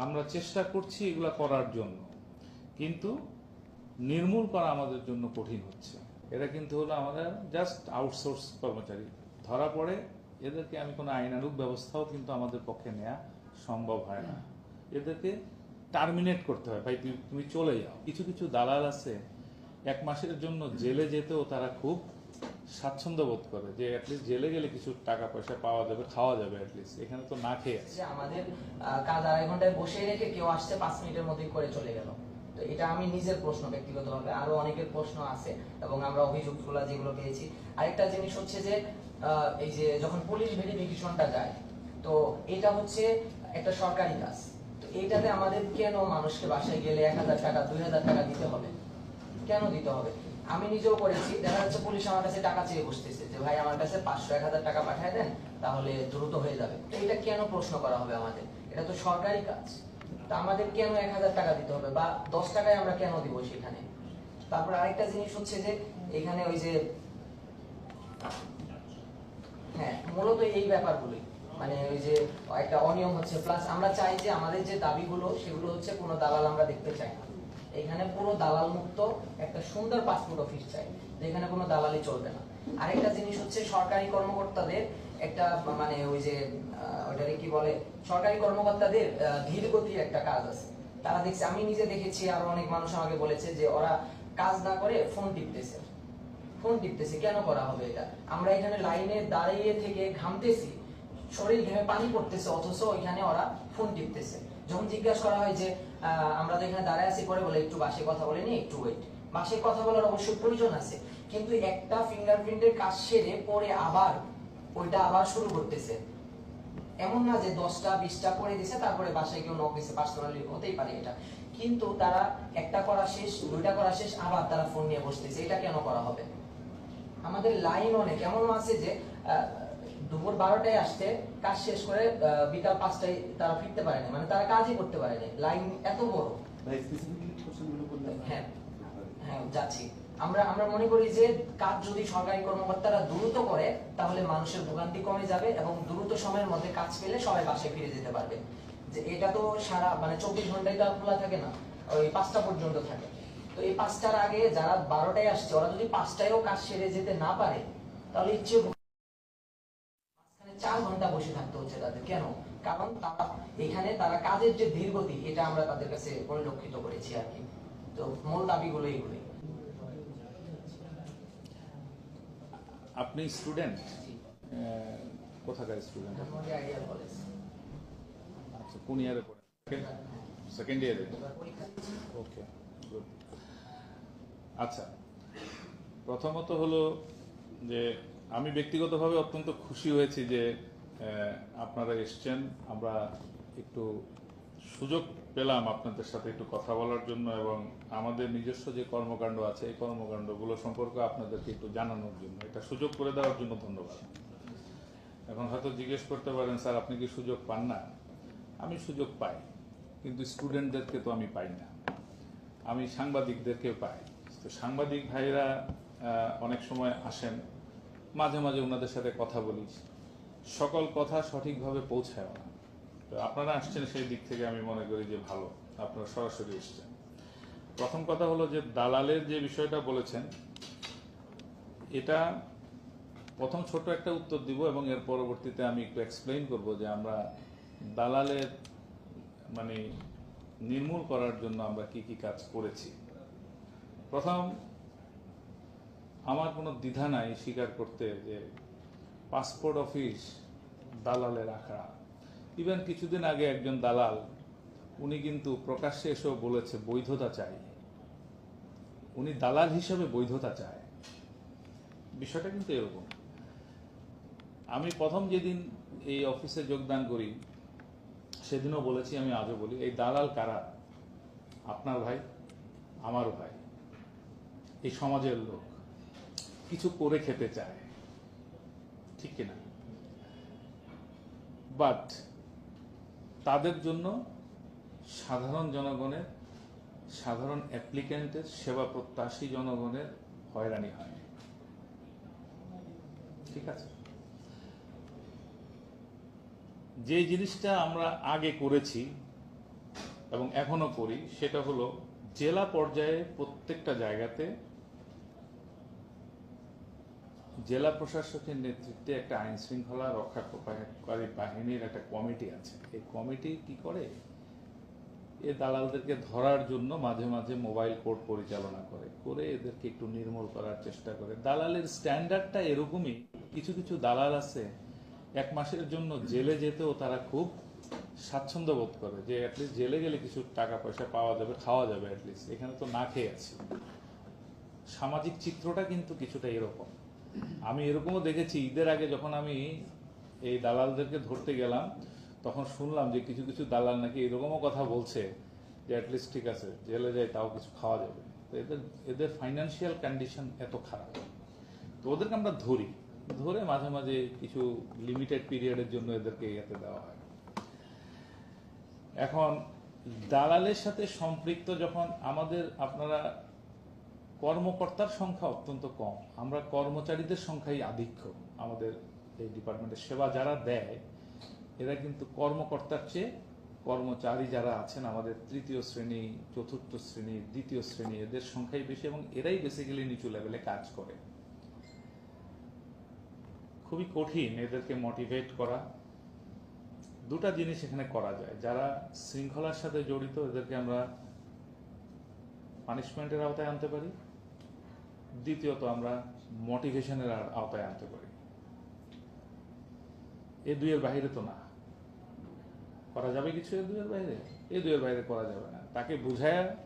আমরা চেষ্টা করছি এগুলা করার জন্য। কিন্তু নির্মূল করা আমাদের জন্য কঠিন হচ্ছে। এরা কিন্তু হলো আমাদের জাস্ট আউটসোর্স কর্মচারী। ধরা পড়ে এদেরকে আমি কোনো আইনানুগ ব্যবস্থাও কিন্তু আমাদের পক্ষে নেওয়া সম্ভব হয় না। এদেরকে টার্মিনেট করতে হয়। ভাই তুমি চলে যাও। কিছু কিছু দালাল আছে, এক মাসের জন্য জেলে যেতেও তারা খুব স্বাচ্ছন্দ্য বোধ করে যে অ্যাটলিস্ট জেলে গেলে কিছু টাকা পয়সা পাওয়া যাবে, খাওয়া যাবে অ্যাটলিস্ট এখানে তো না খেয়ে আছে। আমাদের কাজ আড়াই ঘন্টায় বসে রেখে কেউ আসছে পাঁচ মিনিটের মধ্যে করে চলে গেল। তো এটা আমি নিজের প্রশ্ন ব্যক্তিগতভাবে, আরও অনেকের প্রশ্ন আছে এবং আমরা অভিযোগগুলো যেগুলো পেয়েছি। আরেকটা জিনিস হচ্ছে যে এই যে যখন পুলিশ ভেরিফিকেশনটা যায়, তো এটা হচ্ছে একটা সরকারি কাজ। তো এইটাতে আমাদের কেন মানুষকে বাসায় গেলে এক হাজার টাকা, দুই হাজার টাকা দিতে হবে? কেন দিতে হবে? আমি নিজেও করেছি। দেখা যাচ্ছে পুলিশ আমার কাছে টাকা চেয়ে বসতেছে যে, ভাই, আমার কাছে পাঁচশো, এক হাজার টাকা পাঠিয়ে দেন, তাহলে দ্রুত হয়ে যাবে। তো এটা কেন প্রশ্ন করা হবে আমাদের? এটা তো সরকারি কাজ। তা আমাদের কেন এক হাজার টাকা দিতে হবে বা দশ টাকায় আমরা কেন দিব সেখানে? তারপর আরেকটা জিনিস হচ্ছে যে, এখানে ওই যে হ্যাঁ মূলত এই ব্যাপারগুলোই মানে ওই যে একটা অনিয়ম হচ্ছে। প্লাস আমরা চাই যে আমাদের যে দাবিগুলো, সেগুলো হচ্ছে কোনো দালাল আমরা দেখতে চাই না। এখানে পুরো দালাল মুক্ত একটা সুন্দর পাসপোর্ট অফিস চাই যেখানে কোনো দালালি চলবে না। আরেকটা জিনিস হচ্ছে সরকারি কর্মকর্তাদের একটা মানে ওই যে ওটারে কি বলে? সরকারি কর্মকর্তাদের ধীর গতির একটা কাজ আছে। তারা দেখছে, আমি নিজে দেখেছি, আর অনেক মানুষ আমাকে বলেছে যে ওরা কাজ না করে ফোন টিপতেছে। ফোন টিপতেছে, কেন করা হবে এটা? আমরা এখানে লাইনে দাঁড়িয়ে থেকে ঘামতেছি, শরীর ঘেমে পানি পড়তেছে, অথচ ওইখানে ওরা ফোন টিপতেছে। যখন জিজ্ঞাসা করা হয় যে আমরা তো এখানে দাঁড়ায় আছি, পরে বলে একটু বাসে কথা বলে নি একটু ওয়েট বাসে কথা বলার অবশ্যই প্রয়োজন আছে, কিন্তু একটা ফিঙ্গারপ্রিন্টের কাজ সেরে পরে আবার ওইটা আবার শুরু করতেছে। এমন না যে দশটা, বিশটা করে দিছে, তারপরে বাসায় কেউ নক দিছে পার্সোনালি হতেই পারে এটা। কিন্তু তারা একটা করা শেষ, দুইটা করা শেষ, আবার তারা ফোন নিয়ে বসতেছে, এটা কেন করা হবে? আমাদের লাইন অনেক এমন আছে যে দুপুর বারোটায় আসতে কাজ শেষ করে বিকাল পাঁচটায় তারা ফিরতে পারেনি। মানে তারা কাজই করতে পারেনি। লাইন এত বড়। হ্যাঁ হ্যাঁ। যাচ্ছি। আমরা আমরা মনে করি যে কাজ যদি সরকারি কর্মকর্তারা দ্রুত করে তাহলে মানুষের ভোগান্তি কমে যাবে এবং দ্রুত সময়ের মধ্যে কাজ পেলে সবাই বাসায় ফিরে যেতে পারবে। যে এটা তো সারা মানে চব্বিশ ঘন্টায় তো খোলা থাকে না। ওই পাঁচটা পর্যন্ত থাকে। তো এই পাঁচটার আগে যারা বারোটায় আসছে ওরা যদি পাঁচটায়ও কাজ সেরে যেতে না পারে তাহলে ইচ্ছে চার ঘণ্টা বসে থাকতে হচ্ছে তাদের। কেন? কারণ তারা এখানে তারা কাজের যে ধীরগতি এটা আমরা তাদের কাছে পরিলক্ষিত করেছি আর কি। তো মূল দাবিগুলো এইগুলোই। আপনি স্টুডেন্ট কোথাকার স্টুডেন্ট আইডিয়াল কলেজ আচ্ছা কোন ইয়ারে পড়েন? সেকেন্ড ইয়ারে ওকে গুড আচ্ছা প্রথমত হলো যে আমি ব্যক্তিগতভাবে অত্যন্ত খুশি হয়েছি যে আপনারা এসছেন। আমরা একটু সুযোগ পেলাম আপনাদের সাথে একটু কথা বলার জন্য এবং আমাদের নিজস্ব যে কর্মকাণ্ড আছে, এই কর্মকাণ্ডগুলো সম্পর্কে আপনাদেরকে একটু জানানোর জন্য, এটা সুযোগ করে দেওয়ার জন্য ধন্যবাদ। এখন হয়তো জিজ্ঞেস করতে পারেন, স্যার, আপনি কি সুযোগ পান না? আমি সুযোগ পাই, কিন্তু স্টুডেন্টদেরকে তো আমি পাই না। আমি সাংবাদিকদেরকে পাই। তো সাংবাদিক ভাইরা অনেক সময় আসেন মাঝে মাঝে ওনাদের সাথে কথা বলি। সকল কথা সঠিকভাবে পৌঁছায় না। তো আপনারা আসছেন সেই দিক থেকে আমি মনে করি যে ভালো। আপনারা সরাসরি এসছেন। প্রথম কথা হলো যে দালালের যে বিষয়টা বলেছেন, এটা প্রথম ছোট একটা উত্তর দিব এবং এর পরবর্তীতে আমি একটু এক্সপ্লেইন করব যে আমরা দালালের মানে নির্মূল করার জন্য আমরা কি কি কাজ করেছি। প্রথম আমার কোনো দ্বিধা নাই স্বীকার করতে যে পাসপোর্ট অফিস দালালের আখড়া। ইভেন কিছুদিন আগে একজন দালাল, উনি কিন্তু প্রকাশ্যে এসেও বলেছে বৈধতা চাই। উনি দালাল হিসেবে বৈধতা চায়। বিষয়টা কিন্তু এরকম। আমি প্রথম যেদিন এই অফিসে যোগদান করি, সেদিনও বলেছি, আমি আজও বলি, এই দালাল কারা? আপনার ভাই, আমার ভাই। এই সমাজের লোক। কিছু করে খেতে চায়। ঠিক কিনা? বাট তাদের জন্য সাধারণ জনগণের, সাধারণ অ্যাপ্লিক্যান্টের সেবা প্রত্যাশী জনগণের হয়রানি হয়। ঠিক আছে? যে জিনিসটা আমরা আগে করেছি এবং এখনও করি, সেটা হলো জেলা পর্যায়ে প্রত্যেকটা জায়গাতে জেলা প্রশাসকের নেতৃত্বে একটা আইন শৃঙ্খলা রক্ষাকারী বাহিনীর একটা কমিটি আছে। এই কমিটি কি করে? এ দালালদেরকে ধরার জন্য মাঝে মাঝে মোবাইল কোর্ট পরিচালনা করে করে এদেরকে একটু নির্মূল করার চেষ্টা করে। দালালের স্ট্যান্ডার্ডটা এরকমই, কিছু কিছু দালাল আছে, এক মাসের জন্য জেলে যেতেও তারা খুব স্বাচ্ছন্দ্য বোধ করে যে অ্যাটলিস্ট জেলে গেলে কিছু টাকা পয়সা পাওয়া যাবে, খাওয়া যাবে অ্যাটলিস্ট এখানে তো না খেয়ে আছি। সামাজিক চিত্রটা কিন্তু কিছুটা এরকম। আমি এরকমও দেখেছি, ঈদের আগে যখন আমি এই দালালদেরকে ধরতে গেলাম, তখন শুনলাম যে কিছু কিছু দালাল নাকি এরকমও কথা বলছে যে অ্যাটলিস্ট ঠিক আছে, জেলে যায়, তাও কিছু খাওয়া যাবে। তো এদের এদের ফাইন্যান্সিয়াল কন্ডিশন এত খারাপ। তো ওদেরকে আমরা ধরি। ধরে মাঝে মাঝে কিছু লিমিটেড পিরিয়ডের জন্য এদেরকে ইয়েতে দেওয়া হয়। এখন, দালালের সাথে সম্পৃক্ত যখন আমাদের আপনারা কর্মকর্তার সংখ্যা অত্যন্ত কম। আমরা কর্মচারীদের সংখ্যাই আধিক্য আমাদের এই ডিপার্টমেন্টের সেবা যারা দেয়, এরা কিন্তু কর্মকর্তার চেয়ে কর্মচারী যারা আছেন আমাদের তৃতীয় শ্রেণি, চতুর্থ শ্রেণি, দ্বিতীয় শ্রেণি, এদের সংখ্যাই বেশি এবং এরাই বেসিক্যালি নিচু লেভেলে কাজ করে। খুবই কঠিন এদেরকে মোটিভেট করা। দুটা জিনিস এখানে করা যায়। যারা শৃঙ্খলার সাথে জড়িত, এদেরকে আমরা পানিশমেন্টের আওতায় আনতে পারি। দ্বিতীয়ত আমরা মোটিভেশনের আওতায় আনতে পারি। এ দুইয়ের বাইরে তো না। করা যাবে কিছু এ দুইয়ের বাইরে? এ দুইয়ের বাইরে করা যাবে না। তাকে বুঝায়,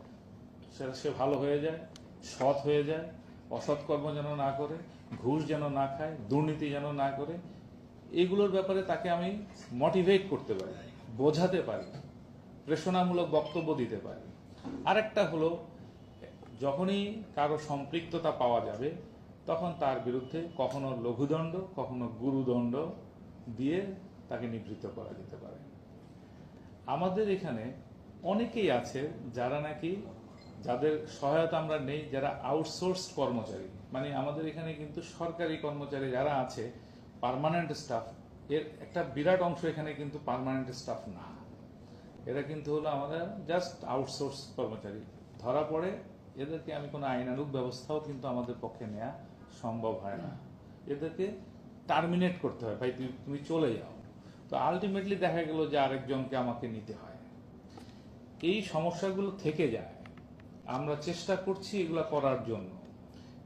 সেটা সে ভালো হয়ে যায়, সৎ হয়ে যায়, অসৎ কর্ম যেন না করে, ঘুষ যেন না খায়, দুর্নীতি যেন না করে, এগুলোর ব্যাপারে তাকে আমি মোটিভেট করতে পারি, বোঝাতে পারি প্রেষণামূলক বক্তব্য দিতে পারি। আরেকটা হলো যখনই কারও সম্পৃক্ততা পাওয়া যাবে, তখন তার বিরুদ্ধে কখনো লঘুদণ্ড, কখনো গুরুদণ্ড দিয়ে তাকে নিবৃত্ত করা যেতে পারে। আমাদের এখানে অনেকেই আছে যারা নাকি যাদের সহায়তা আমরা নেই, যারা আউটসোর্স কর্মচারী। মানে আমাদের এখানে কিন্তু সরকারি কর্মচারী যারা আছে পার্মানেন্ট স্টাফ এর একটা বিরাট অংশ এখানে কিন্তু পার্মানেন্ট স্টাফ না। এরা কিন্তু হলো আমাদের জাস্ট আউটসোর্স কর্মচারী। ধরা পড়ে এদেরকে আমি কোনো আইনানুগ ব্যবস্থাও কিন্তু আমাদের পক্ষে নেওয়া সম্ভব হয় না। এদেরকে টার্মিনেট করতে হয়, ভাই তুমি তুমি চলে যাও। তো আলটিমেটলি দেখা গেল যে আরেকজনকে আমাকে নিতে হয়। এই সমস্যাগুলো থেকে যায়। আমরা চেষ্টা করছি এগুলা করার জন্য।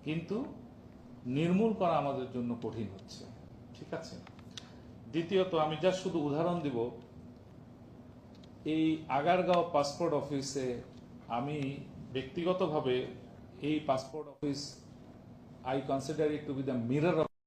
কিন্তু নির্মূল করা আমাদের জন্য কঠিন হচ্ছে। ঠিক আছে? দ্বিতীয়ত, আমি যা শুধু উদাহরণ দিব, এই আগারগাঁও পাসপোর্ট অফিসে আমি ব্যক্তিগতভাবে এই passport office I consider it to be the mirror